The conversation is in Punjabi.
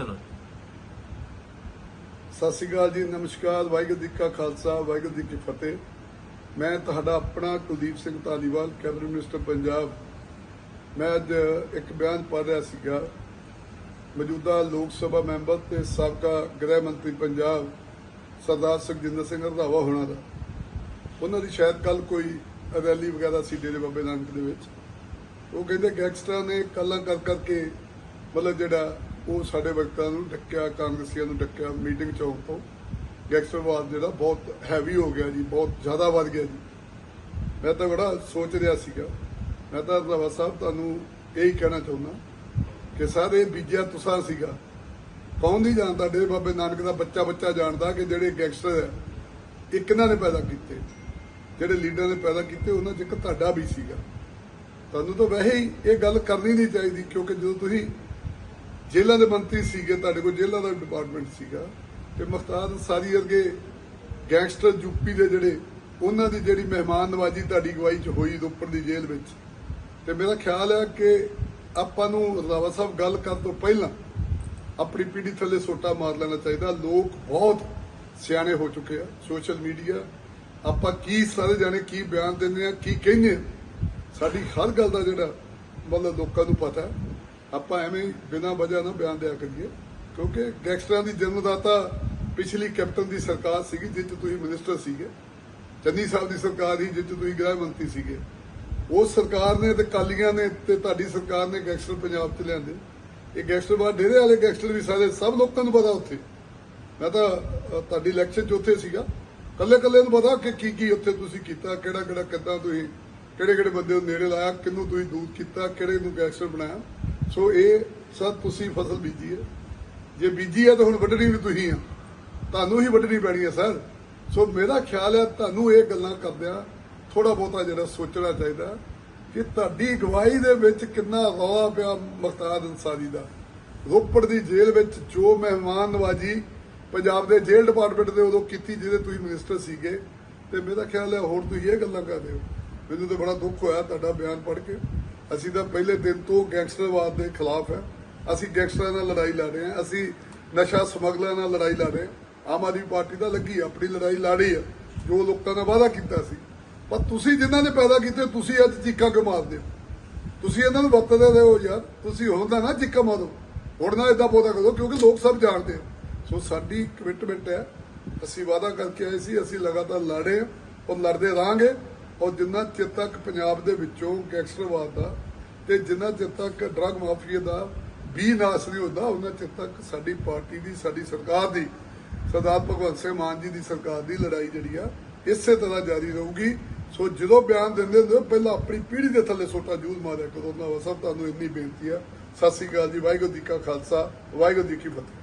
ਚਲੋ ਸਤਿ ਸ਼੍ਰੀ ਅਕਾਲ ਜੀ, ਨਮਸਕਾਰ, ਵਾਹਿਗੁਰੂ ਜੀ ਕਾ ਖਾਲਸਾ, ਵਾਹਿਗੁਰੂ ਜੀ ਕੀ ਫਤਿਹ। ਮੈਂ ਤੁਹਾਡਾ ਆਪਣਾ ਕੁਲਦੀਪ ਸਿੰਘ ਧਾਲੀਵਾਲ, ਕੈਬਨਿਟ ਮਿਨਿਸਟਰ ਪੰਜਾਬ। ਮੈਂ ਅੱਜ ਇੱਕ ਬਿਆਨ ਪੜ੍ਹ ਰਿਹਾ ਸੀਗਾ। ਮੌਜੂਦਾ ਲੋਕ ਸਭਾ ਮੈਂਬਰ ਤੇ ਸਾਬਕਾ ਗ੍ਰਹਿ ਮੰਤਰੀ ਪੰਜਾਬ, ਸਰਦਾਰ ਸੁਖਜਿੰਦਰ ਸਿੰਘ ਰੰਧਾਵਾ ਹੋਣਾ ਦਾ। ਉਹਨਾਂ ਦੀ ਸ਼ਾਇਦ ਕੱਲ ਕੋਈ ਰੈਲੀ ਵਗੈਰਾ ਸੀ ਡੇਰੇ ਬਾਬੇ ਨਾਨਕ ਦੇ ਵਿੱਚ। ਉਹ ਕਹਿੰਦੇ ਗੈਂਗਸਟਰਾਂ ਨੇ ਕੱਲਾਂ ਕਰ ਕਰਕੇ, ਮਤਲਬ ਜਿਹੜਾ ਉਹ ਸਾਡੇ ਵਕਤਾਂ ਨੂੰ ਡੱਕਿਆ, ਕਾਂਗਰਸੀਆਂ ਨੂੰ ਡੱਕਿਆ, ਮੀਟਿੰਗ ਚੌਂਕ ਤੋਂ। ਗੈਂਗਸਟਰਵਾਦ ਜਿਹੜਾ ਬਹੁਤ ਹੈਵੀ ਹੋ ਗਿਆ ਜੀ, ਬਹੁਤ ਜ਼ਿਆਦਾ ਵੱਧ ਗਿਆ ਜੀ। ਮੈਂ ਤਾਂ ਬੜਾ ਸੋਚ ਰਿਹਾ ਸੀਗਾ। ਮੈਂ ਤਾਂ ਰਵਾ ਸਾਹਿਬ ਤੁਹਾਨੂੰ ਇਹੀ ਕਹਿਣਾ ਚਾਹੁੰਦਾ ਕਿ ਸਾਰੇ ਬੀਜਿਆ ਤੁਸਾਂ ਸੀਗਾ। ਕੌਣ ਨਹੀਂ ਜਾਣਦਾ ਡੇਰੇ ਬਾਬੇ ਨਾਨਕ ਦਾ ਬੱਚਾ ਬੱਚਾ ਜਾਣਦਾ ਕਿ ਜਿਹੜੇ ਗੈਂਗਸਟਰ ਹੈ, ਇੱਕ ਇਹਨਾਂ ਨੇ ਪੈਦਾ ਕੀਤੇ। ਜਿਹੜੇ ਲੀਡਰ ਨੇ ਪੈਦਾ ਕੀਤੇ, ਉਹਨਾਂ 'ਚ ਇੱਕ ਤੁਹਾਡਾ ਵੀ ਸੀਗਾ। ਤੁਹਾਨੂੰ ਤਾਂ ਵੈਸੇ ਹੀ ਇਹ ਗੱਲ ਕਰਨੀ ਨਹੀਂ ਚਾਹੀਦੀ, ਕਿਉਂਕਿ ਜਦੋਂ ਤੁਸੀਂ ਜੇਲ੍ਹਾਂ ਦੇ ਮੰਤਰੀ ਸੀਗੇ, ਤੁਹਾਡੇ ਕੋਲ ਜੇਲ੍ਹਾਂ ਦਾ ਡਿਪਾਰਟਮੈਂਟ ਸੀਗਾ, ਤੇ ਮੁਖਤਾਰ ਸਾਰੀ ਅਰਗੇ ਗੈਂਗਸਟਰ ਯੂਪੀ ਦੇ ਜਿਹੜੇ, ਉਹਨਾਂ ਦੀ ਜਿਹੜੀ ਮਹਿਮਾਨ ਨਵਾਜੀ ਤੁਹਾਡੀ ਗਵਾਹੀ 'ਚ ਹੋਈ ਰੋਪੜ ਦੀ ਜੇਲ੍ਹ ਵਿੱਚ। ਤੇ ਮੇਰਾ ਖਿਆਲ ਹੈ ਕਿ ਆਪਾਂ ਨੂੰ ਰਜ਼ਾਵਾ ਸਾਹਿਬ ਗੱਲ ਕਰਨ ਤੋਂ ਪਹਿਲਾਂ ਆਪਣੀ ਪੀੜੀ ਥੱਲੇ ਸੋਟਾ ਮਾਰ ਲੈਣਾ ਚਾਹੀਦਾ। ਲੋਕ ਬਹੁਤ ਸਿਆਣੇ ਹੋ ਚੁੱਕੇ ਆ, ਸੋਸ਼ਲ ਮੀਡੀਆ। ਆਪਾਂ ਕੀ ਸਾਰੇ ਜਾਣੇ ਕੀ ਬਿਆਨ ਦਿੰਦੇ ਆ, ਕੀ ਕਹਿੰਦੇ ਸਾਡੀ ਹਰ ਗੱਲ ਦਾ ਜਿਹੜਾ ਮਤਲਬ ਲੋਕਾਂ ਨੂੰ ਪਤਾ ਹੈ। ਆਪਾਂ ਐਵੇਂ ਹੀ ਬਿਨਾਂ ਵਜ੍ਹਾ ਨਾ ਬਿਆਨ ਦਿਆ ਕਰੀਏ, ਕਿਉਂਕਿ ਗੈਂਗਸਟਰਾਂ ਦੀ ਜਨਮਦਾਤਾ ਪਿਛਲੀ ਕੈਪਟਨ ਦੀ ਸਰਕਾਰ ਸੀਗੀ, ਜਿਸ 'ਚ ਤੁਸੀਂ ਮਿਨਿਸਟਰ ਸੀਗੇ। ਚੰਨੀ ਸਾਹਿਬ ਦੀ ਸਰਕਾਰ ਸੀ, ਜਿਸ 'ਚ ਤੁਸੀਂ ਗ੍ਰਹਿ ਮੰਤਰੀ ਸੀਗੇ। ਉਸ ਸਰਕਾਰ ਨੇ ਤੇ ਕਾਲੀਆਂ ਨੇ ਤੇ ਤੁਹਾਡੀ ਸਰਕਾਰ ਨੇ ਗੈਂਗਸਟਰ ਪੰਜਾਬ 'ਚ ਲਿਆਂਦੇ। ਇਹ ਗੈਂਗਸਟਰ ਬਾਅਦ ਡੇਰੇ ਵਾਲੇ ਗੈਂਗਸਟਰ ਵੀ ਸਾਰੇ, ਸਭ ਲੋਕਾਂ ਨੂੰ ਪਤਾ ਉੱਥੇ। ਮੈਂ ਤਾਂ ਤੁਹਾਡੀ ਇਲੈਕਸ਼ਨ 'ਚ ਉੱਥੇ ਸੀਗਾ। ਕੱਲੇ ਕੱਲੇ ਨੂੰ ਪਤਾ ਕਿ ਕੀ ਕੀ ਉੱਥੇ ਤੁਸੀਂ ਕੀਤਾ ਕਿਹੜਾ ਕਿਹੜਾ ਕਿੱਦਾਂ ਤੁਸੀਂ ਕਿਹੜੇ ਕਿਹੜੇ ਬੰਦੇ ਨੂੰ ਨੇੜੇ ਲਾਇਆ, ਕਿਹਨੂੰ ਤੁਸੀਂ ਦੂਰ ਕੀਤਾ, ਕਿਹੜੇ ਨੂੰ ਗੈਂਗਸਟਰ ਬਣਾਇਆ। ਸੋ ਇਹ ਸਭ ਤੁਸੀਂ ਫਸਲ ਬੀਜੀ ਹੈ। ਜੇ ਬੀਜੀ ਹੈ ਤਾਂ ਹੁਣ ਵੱਢਣੀ ਵੀ ਤੁਸੀਂ ਆ। ਤੁਹਾਨੂੰ ਹੀ ਵੱਢਣੀ ਪੈਣੀ ਹੈ, ਸਰ। ਸੋ ਮੇਰਾ ਖਿਆਲ ਹੈ ਤੁਹਾਨੂੰ ਇਹ ਗੱਲਾਂ ਕਰਦਿਆਂ ਥੋੜਾ ਬਹੁਤਾ ਜਿਹੜਾ ਸੋਚਣਾ ਚਾਹੀਦਾ ਕਿ ਤੁਹਾਡੀ ਗਵਾਹੀ ਦੇ ਵਿੱਚ ਕਿੰਨਾ ਰੌਲਾ ਪਿਆ ਮੁਖਤਾਰ ਅਨਸਾਰੀ ਦਾ। ਰੋਪੜ ਦੀ ਜੇਲ੍ਹ ਵਿੱਚ ਜੋ ਮਹਿਮਾਨ ਨਵਾਜੀ ਪੰਜਾਬ ਦੇ ਜੇਲ੍ਹ ਡਿਪਾਰਟਮੈਂਟ ਦੇ ਉਦੋਂ ਕੀਤੀ ਜਿਹਦੇ ਤੁਸੀਂ ਮਿਨਿਸਟਰ ਸੀਗੇ, ਤੇ ਮੇਰਾ ਖਿਆਲ ਹੈ ਹੋਰ ਤੁਸੀਂ ਇਹ ਗੱਲਾਂ ਕਰਦੇ ਹੋ। ਮੈਨੂੰ ਤਾਂ ਬੜਾ ਦੁੱਖ ਹੋਇਆ ਤੁਹਾਡਾ ਬਿਆਨ ਪੜ੍ਹ ਕੇ। ਅਸੀਂ ਤਾਂ ਪਹਿਲੇ ਦਿਨ ਤੋਂ ਗੈਂਗਸਟਰਵਾਦ ਦੇ ਖਿਲਾਫ ਹੈ। ਅਸੀਂ ਗੈਂਗਸਟਰਾਂ ਨਾਲ ਲੜਾਈ ਲੜ ਰਹੇ ਹਾਂ। ਅਸੀਂ ਨਸ਼ਾ ਸਮਗਲਰਾਂ ਨਾਲ ਲੜਾਈ ਲੜ ਰਹੇ ਹਾਂ। ਆਮ ਆਦਮੀ ਪਾਰਟੀ ਦਾ ਲੱਗੀ ਆਪਣੀ ਲੜਾਈ ਲੜੀ ਹੈ। ਜੋ ਲੋਕਾਂ ਦਾ ਵਾਅਦਾ ਕੀਤਾ ਸੀ। ਪਰ ਤੁਸੀਂ ਜਿਨ੍ਹਾਂ ਨੇ ਪੈਦਾ ਕੀਤੇ, ਤੁਸੀਂ ਅੱਜ ਚੀਕਾਂ ਕਿਉਂ ਮਾਰਦੇ ਹੋ? ਤੁਸੀਂ ਇਹਨਾਂ ਨੂੰ ਵਰਤਦੇ ਰਹੋ ਯਾਰ। ਤੁਸੀਂ ਹੁਣ ਨਾ ਚੀਕਾਂ ਮਾਰੋ। ਹੁਣ ਨਾ ਇਦਾਂ ਬੋਦਾ ਕਰੋ, ਕਿਉਂਕਿ ਲੋਕ ਸਭ ਜਾਣਦੇ ਆ। ਸੋ ਸਾਡੀ ਕਮਿਟਮੈਂਟ ਹੈ। ਅਸੀਂ ਵਾਅਦਾ ਕਰਕੇ ਆਏ ਸੀ, ਅਸੀਂ ਲਗਾਤਾਰ ਲੜੇ ਹਾਂ। ਔਰ ਲੜਦੇ ਰਹਾਂਗੇ। ਔਰ ਜਿੰਨਾ ਚਿਰ ਤੱਕ ਪੰਜਾਬ ਦੇ ਵਿੱਚੋਂ ਗੈਂਗਸਟਰਵਾਦ ਦਾ ਤੇ ਜਿੰਨਾ ਚਿਰ ਤੱਕ ਡਰੱਗ ਮਾਫੀਆ ਦਾ ਵੀ ਨਾਸ ਨਹੀਂ ਹੁੰਦਾ ਉਹਨਾਂ ਚਿਰ ਤੱਕ ਸਾਡੀ ਪਾਰਟੀ ਦੀ ਸਾਡੀ ਸਰਕਾਰ ਦੀ ਸਰਦਾਰ ਭਗਵੰਤ ਸਿੰਘ ਮਾਨ ਜੀ ਦੀ ਸਰਕਾਰ ਦੀ ਲੜਾਈ ਜਿਹੜੀ ਆ ਇਸੇ ਤਰ੍ਹਾਂ ਜਾਰੀ ਰਹੂਗੀ। ਸੋ ਜਦੋਂ ਬਿਆਨ ਦਿੰਦੇ ਹੁੰਦੇ ਹੋ, ਪਹਿਲਾਂ ਆਪਣੀ ਪੀੜ੍ਹੀ ਦੇ ਥੱਲੇ ਸੋਟਾ ਜੂਝ ਮਾਰਿਆ ਕਰੋ ਨਾ ਸਭ ਤੁਹਾਨੂੰ ਇੰਨੀ ਬੇਨਤੀ ਆ। ਸਤਿ ਸ੍ਰੀ ਅਕਾਲ ਜੀ ਵਾਹਿਗੁਰੂ ਜੀ ਕਾ ਖਾਲਸਾ ਵਾਹਿਗੁਰੂ ਜੀ ਕੀ ਫਤਿਹ।